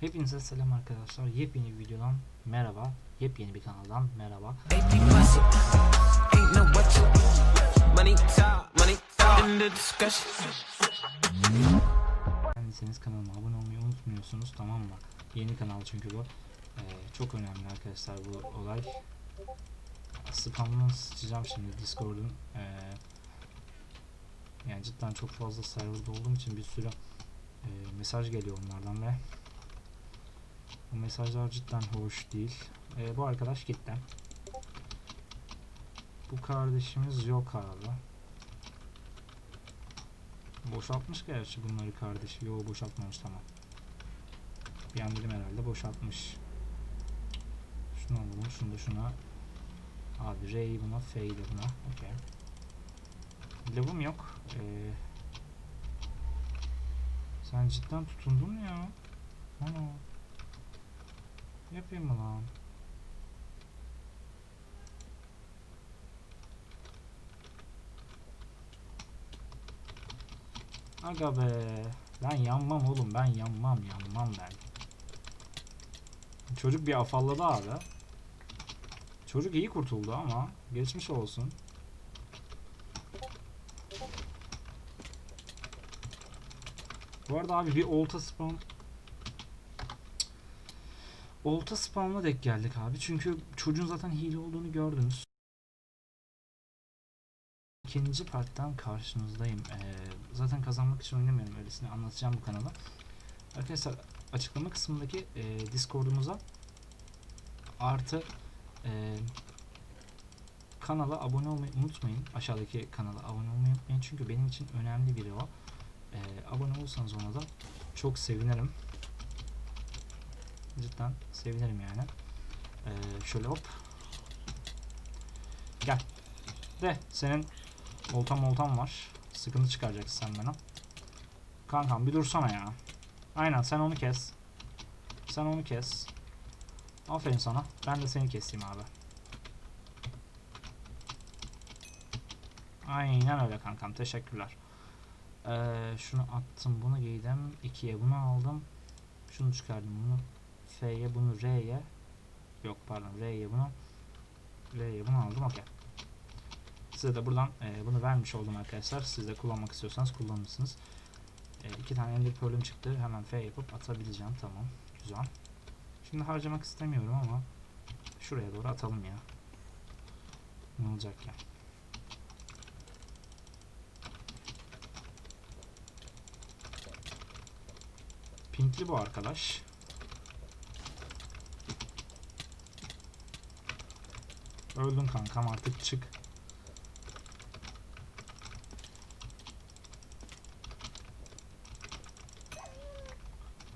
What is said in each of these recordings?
Hepinize selam arkadaşlar. Yepyeni bir videodan merhaba. Yepyeni bir kanaldan merhaba. Beğendiyseniz kanalıma abone olmayı unutmuyorsunuz tamam mı? Yeni kanal çünkü bu. Ee, çok önemli arkadaşlar bu olay. Spamını sıçacağım şimdi Discord'un. Ee, yani cidden çok fazla serverda olduğum için bir sürü e, mesaj geliyor onlardan ve bu mesajlar cidden hoş değil. Ee, bu arkadaş gitti. Bu kardeşimiz yok abi. Boşaltmış gerçi bunları kardeş. Yo boşaltmamış tamam. Bir an dedim herhalde boşaltmış. Şunu alalım, şunu da şuna. Abi R'yi buna, F'yi de buna. Okey. Lavım yok. Ee, sen cidden tutundun ya. Yapayım mı lan? Aga be. Ben yanmam oğlum. Ben yanmam yanmam ben. Çocuk bir afalladı abi. Çocuk iyi kurtuldu ama geçmiş olsun. Bu arada abi bir olta spam Olta spamla denk geldik abi. Çünkü çocuğun zaten hile olduğunu gördünüz. İkinci parttan karşınızdayım. Ee, zaten kazanmak için oynamıyorum. Öylesine anlatacağım bu kanala. Arkadaşlar açıklama kısmındaki e, Discord'umuza artı e, kanala abone olmayı unutmayın. Aşağıdaki kanala abone olmayı unutmayın. Çünkü benim için önemli biri o. E, abone olursanız ona da çok sevinirim. Cidden sevinirim yani. E, şöyle hop. Gel. De senin oltam oltam var. Sıkıntı çıkaracaksın sen bana. Kankam bir dursana ya. Aynen sen onu kes. Sen onu kes. Aferin sana. Ben de seni keseyim abi. Aynen öyle kankam. Teşekkürler. Ee, şunu attım. Bunu giydim. 2'ye bunu aldım. Şunu çıkardım. Bunu F'ye bunu R'ye yok pardon R'ye bunu R'ye bunu aldım. Okey. Size de buradan e, bunu vermiş oldum arkadaşlar. Siz de kullanmak istiyorsanız kullanırsınız. E, iki tane ender pearl'üm çıktı. Hemen F yapıp atabileceğim. Tamam. Güzel. Şimdi harcamak istemiyorum ama şuraya doğru atalım ya. Ne olacak ya? Pinkli bu arkadaş. Öldün kankam artık çık.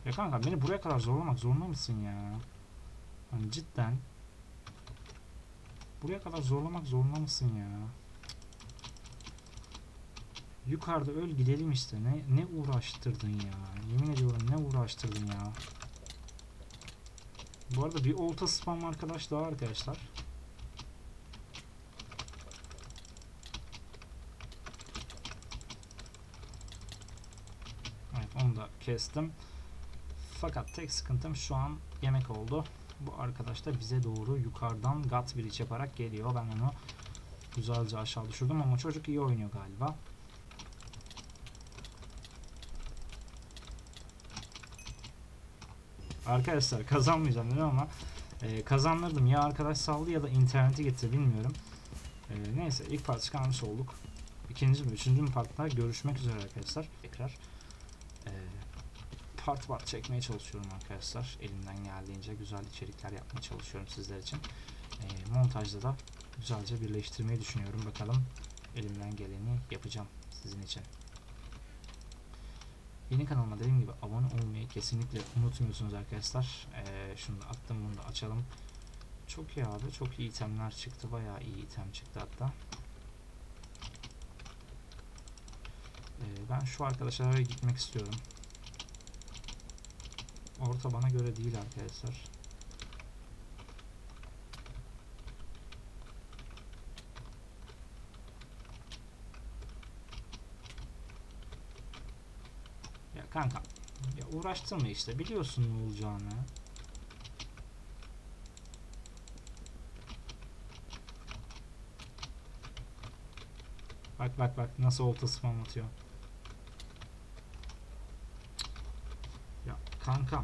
Ya kanka beni buraya kadar zorlamak zorunda mısın ya? Hani cidden. Buraya kadar zorlamak zorunda mısın ya? Yukarıda öl gidelim işte. Ne ne uğraştırdın ya? Yemin ediyorum ne uğraştırdın ya? Bu arada bir olta spam arkadaş daha arkadaşlar. Evet onu da kestim. Fakat tek sıkıntım şu an yemek oldu. Bu arkadaş da bize doğru yukarıdan gut bridge yaparak geliyor. Ben onu güzelce aşağı düşürdüm ama çocuk iyi oynuyor galiba. Arkadaşlar kazanmayacağım dedim ama e, kazanırdım. Ya arkadaş saldı ya da interneti getir bilmiyorum. E, neyse ilk part çıkarmış olduk. İkinci mi üçüncü mü partta görüşmek üzere arkadaşlar. Tekrar part part çekmeye çalışıyorum arkadaşlar. Elimden geldiğince güzel içerikler yapmaya çalışıyorum sizler için. E, montajda da güzelce birleştirmeyi düşünüyorum. Bakalım elimden geleni yapacağım sizin için. Yeni kanalıma dediğim gibi abone olmayı kesinlikle unutmuyorsunuz arkadaşlar. Ee, şunu da attım bunu da açalım. Çok iyi abi çok iyi itemler çıktı. Bayağı iyi item çıktı hatta. Ee, ben şu arkadaşlara gitmek istiyorum. Orta bana göre değil arkadaşlar. Ya kanka Ya uğraştırma işte biliyorsun ne olacağını. Bak bak bak nasıl olta spam atıyor. Ya kankam.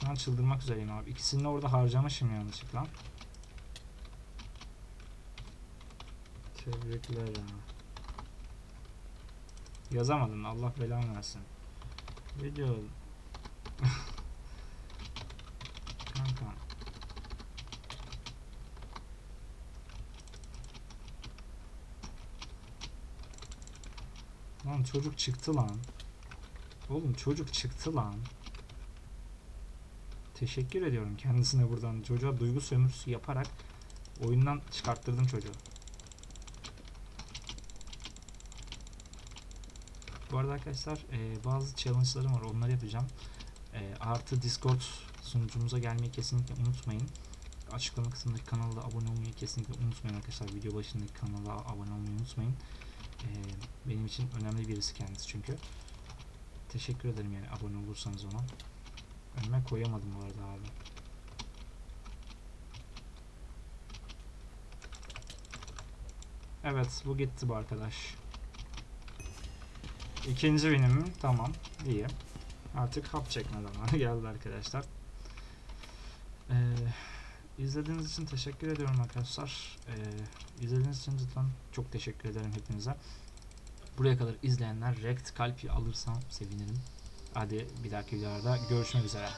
Şu an çıldırmak üzereyim abi. İkisini de orada harcamışım yanlışlıkla. Tebrikler ya. Yazamadın Allah belanı versin. Video Kanka Lan çocuk çıktı lan. Oğlum çocuk çıktı lan. Teşekkür ediyorum kendisine buradan. Çocuğa duygu sömürüsü yaparak oyundan çıkarttırdım çocuğu. Bu arada arkadaşlar e, bazı challenge'larım var onları yapacağım. E, artı Discord sunucumuza gelmeyi kesinlikle unutmayın. Açıklama kısmındaki kanala abone olmayı kesinlikle unutmayın arkadaşlar. Video başındaki kanala abone olmayı unutmayın. E, benim için önemli birisi kendisi çünkü. Teşekkür ederim yani abone olursanız ona. Önüme koyamadım bu arada abi. Evet bu gitti bu arkadaş. İkinci benim tamam iyi. Artık hap çekme zamanı geldi arkadaşlar. Ee, izlediğiniz için teşekkür ediyorum arkadaşlar. Ee, izlediğiniz için cidden çok teşekkür ederim hepinize. Buraya kadar izleyenler rekt kalp alırsam sevinirim. Hadi bir dahaki videolarda görüşmek üzere.